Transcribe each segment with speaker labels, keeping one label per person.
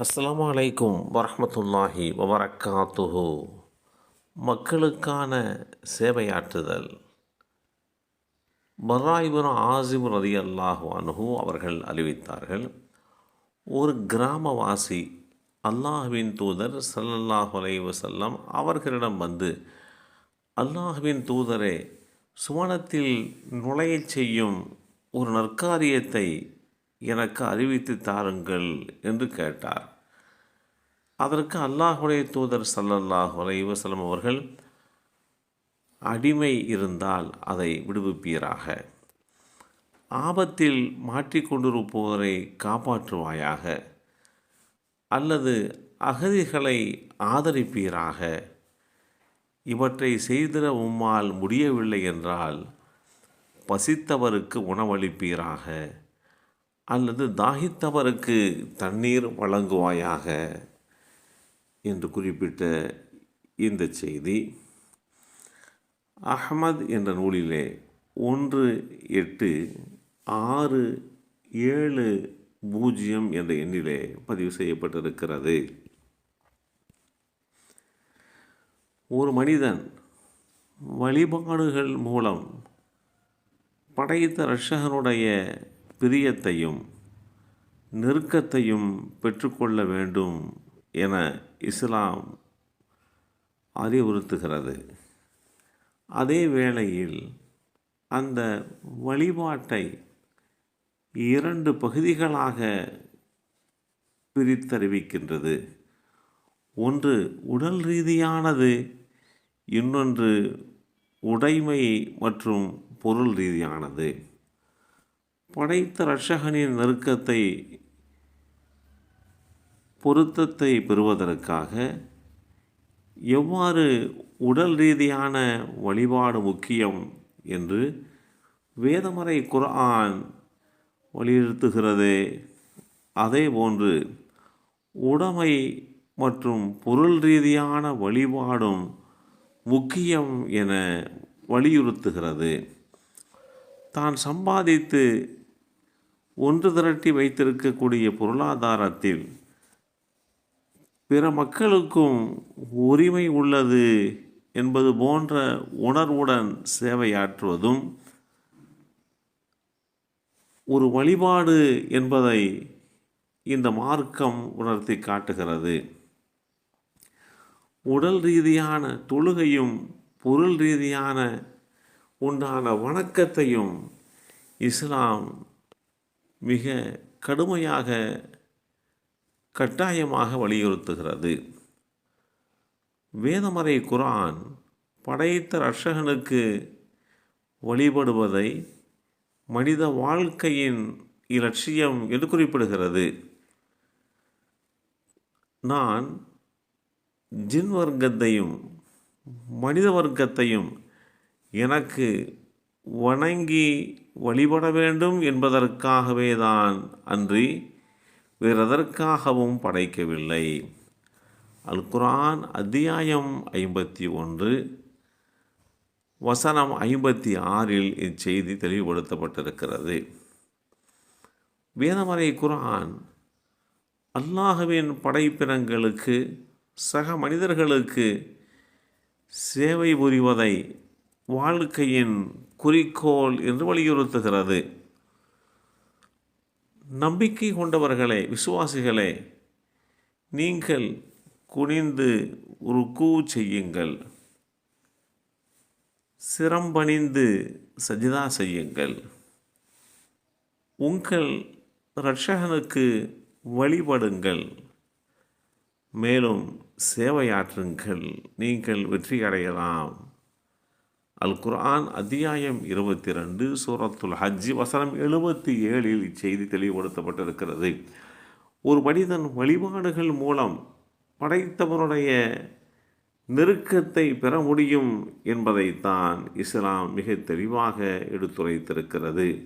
Speaker 1: அஸ்லாம் அலைக்கும் வரமத்துல்லாஹி வபரக்காத்துஹு. மக்களுக்கான சேவையாற்றுதல். பர்ராயிபுன் ஆசிம் ரதி அல்லாஹு அனுகு அவர்கள் அறிவித்தார்கள் ஒரு கிராமவாசி அல்லாஹுவின் தூதர் சல்லல்லாஹு அலைஹி வஸல்லம் அவர்களிடம் வந்து அல்லாஹுவின் தூதரே சுவனத்தில் நுழையச் செய்யும் ஒரு நற்காரியத்தை எனக்கு அறிவித்து தாருங்கள் என்று கேட்டார். அதற்கு அல்லாஹுடைய தூதர் சல்லல்லாஹ் அலைஹி அவர்கள் அடிமை இருந்தால் அதை விடுவிப்பீராக. ஆபத்தில் மாட்டிக்கொண்டிருப்போரை காப்பாற்றுவாயாக அல்லது அகதிகளை ஆதரிப்பீராக. இவற்றை செய்திட உம்மால் முடியவில்லை என்றால் பசித்தவருக்கு உணவளிப்பீராக. அல்லது தாகித்தவருக்கு தண்ணீர் வழங்குவாயாக என்று குறிப்பிட்ட இந்த செய்தி அஹ்மத் என்ற நூலிலே ஒன்று எட்டு ஆறு ஏழு பூஜ்ஜியம் என்ற எண்ணிலே பதிவு செய்யப்பட்டிருக்கிறது. ஒரு மனிதன் வழிபாடுகள் மூலம் படைத்த ரஷகனுடைய பிரியத்தையும் நெருக்கத்தையும் பெற்றுக்கொள்ள வேண்டும் என இஸ்லாம் அறிவுறுத்துகிறது. அதே வேளையில் அந்த வழிபாட்டை இரண்டு பகுதிகளாக பிரித்தறிவிக்கின்றது. ஒன்று உடல் ரீதியானது இன்னொன்று உடைமை மற்றும் பொருள் ரீதியானது. படைத்த ரட்சகனின் நெருக்கத்தை பொருத்தத்தை பெறுவதற்காக எவ்வாறு உடல் ரீதியான வழிபாடு முக்கியம் என்று வேதமறை குரான் வலியுறுத்துகிறது. அதே போன்று உடைமை மற்றும் பொருள் ரீதியான வழிபாடும் முக்கியம் என வலியுறுத்துகிறது. தான் சம்பாதித்து ஒன்று திரட்டி வைத்திருக்கக்கூடிய பொருளாதாரத்தில் பிற மக்களுக்கும் உரிமை உள்ளது என்பது போன்ற உணர்வுடன் சேவையாற்றுவதும் ஒரு வழிபாடு என்பதை இந்த மார்க்கம் உணர்த்தி காட்டுகிறது. உடல் ரீதியான தொழுகையும் பொருள் ரீதியான உண்டான வணக்கத்தையும் இஸ்லாம் மிக கடுமையாக கட்டாயமாக வலியுறுத்துகிறது. வேதமறை குரான் படைத்த ரஷகனுக்கு வழிபடுவதை மனித வாழ்க்கையின் இலட்சியம் என்று குறிப்பிடுகிறது. நான் ஜின் வர்க்கத்தையும் மனித வர்க்கத்தையும் எனக்கு வணங்கி வழிபட வேண்டும் என்பதற்காகவே தான் அன்றி வேறெதற்காகவும் படைக்கவில்லை. அல்குரான் அத்தியாயம் ஐம்பத்தி ஒன்று வசனம் ஐம்பத்தி ஆறில் இச்செய்தி தெளிவுபடுத்தப்பட்டிருக்கிறது. வேதமறை குரான் அல்லாஹுவின் படைப்பினங்களுக்கு சக மனிதர்களுக்கு சேவை புரிவதை வாழ்க்கையின் குறிக்கோள் என்று வலியுறுத்துகிறது. நம்பிக்கை கொண்டவர்களே விசுவாசிகளே நீங்கள் குனிந்து ருக்கு செய்யுங்கள். சிரம்பணிந்து சஜிதா செய்யுங்கள். உங்கள் இரட்சகனுக்கு வழிபடுங்கள். மேலும் சேவையாற்றுங்கள். நீங்கள் வெற்றி அடையலாம். அல் குர்ஆன் அத்தியாயம் இருபத்தி ரெண்டு சூரத்துல் ஹஜ்ஜி வசனம் எழுபத்தி ஏழில் இச்செய்தி தெளிவுபடுத்தப்பட்டிருக்கிறது. ஒரு மனிதன் வழிபாடுகள் மூலம் படைத்தவனுடைய நெருக்கத்தை பெற முடியும் என்பதைத்தான் இஸ்லாம் மிக தெளிவாக எடுத்துரைத்திருக்கிறது.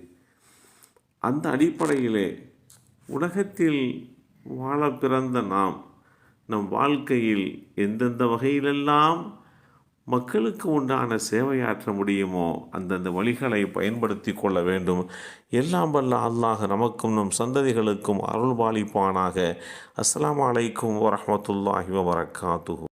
Speaker 1: அந்த அடிப்படையிலே உலகத்தில் வாழ பிறந்த நாம் நம் வாழ்க்கையில் எந்தெந்த வகையிலெல்லாம் மக்களுக்கு உண்டான சேவையாற்ற முடியுமோ அந்தந்த வழிகளை பயன்படுத்தி கொள்ள வேண்டும். எல்லாம் வல்ல அல்லாஹ் நமக்கும் நம் சந்ததிகளுக்கும் அருள்பாலிப்பானாக அஸ்லாம் அலைக்கும் வரமத்துல்லாஹி வரகாத்து